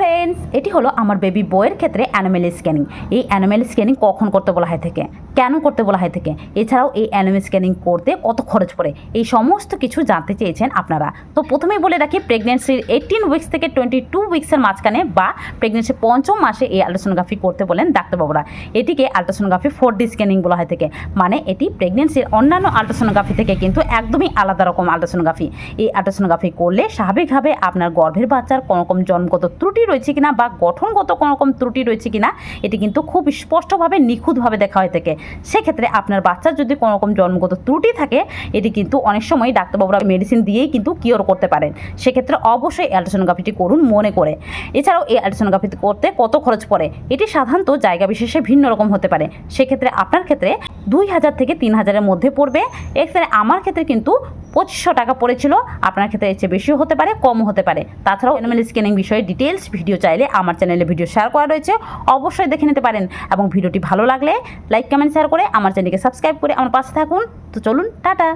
Friends এটি হলো আমার বেবি বইয়ের ক্ষেত্রে অ্যানিমেল স্ক্যানিং এই অ্যানিমেল স্ক্যানিং কখন করতে বলা হয় থেকে? কেন করতে বলা হয় থেকে? এছাড়াও এই অ্যানিমেল স্ক্যানিং করতে কত খরচ পড়ে? এই সমস্ত কিছু জানতে চেয়েছেন আপনারা। তো প্রথমেই বলে রাখি প্রেগনেন্সির এইটিন উইকস থেকে টোয়েন্টি টু উইক্সের মাঝখানে বা প্রেগনেন্সির পঞ্চম মাসে এই আলট্রাসোনোগ্রাফি করতে বলেন ডাক্তারবাবুরা। এটিকে আলট্রাসোনোগ্রাফি ফোর ডি স্ক্যানিং বলা হয় থেকে। মানে এটি প্রেগনেন্সির অন্যান্য আলট্রাসোনোগ্রাফি থেকে কিন্তু একদমই আলাদা রকম আলট্রাসোনোগ্রাফি এই আলট্রাসোনোগ্রাফি করলে স্বাভাবিকভাবে আপনার গর্ভের বাচ্চার কোনো রকম জন্মগত ত্রুটি রয়েছে কিনা বা গঠনগত কোনো রকম ত্রুটি রয়েছে কিনা, এটি কিন্তু খুব স্পষ্টভাবে, নিখুঁতভাবে দেখা হয়ে থাকে। সেক্ষেত্রে আপনার বাচ্চার যদি কোনো রকম জন্মগত ত্রুটি থাকে, এটি কিন্তু অনেক সময় ডাক্তারবাবুরা মেডিসিন দিয়েই কিন্তু কিওর করতে পারেন। সেক্ষেত্রে অবশ্যই অ্যালট্রাসোনোগ্রাফিটি করুন মনে করে। এছাড়াও এই অ্যালট্রাসোনোগ্রাফি করতে কত খরচ পড়ে? এটি সাধারণত জায়গা বিশেষে ভিন্ন রকম হতে পারে। সেক্ষেত্রে আপনার ক্ষেত্রে দুই হাজার থেকে তিন হাজারের মধ্যে পড়বে। এক্ষেত্রে আমার ক্ষেত্রে কিন্তু পঁচিশশো টাকা পড়েছিল। আপনার ক্ষেত্রে এর চেয়ে বেশিও হতে পারে, কমও হতে পারে। তাছাড়াও অ্যানিমেল স্ক্যানিং বিষয়ে ডিটেলস ভিডিও চাইলে আমার চ্যানেলে ভিডিও শেয়ার করা রয়েছে, অবশ্যই দেখে নিতে পারেন। এবং ভিডিওটি ভালো লাগলে লাইক কমেন্ট শেয়ার করে আমার চ্যানেলকে সাবস্ক্রাইব করে আমার পাশে থাকুন। তো চলুন, টাটা!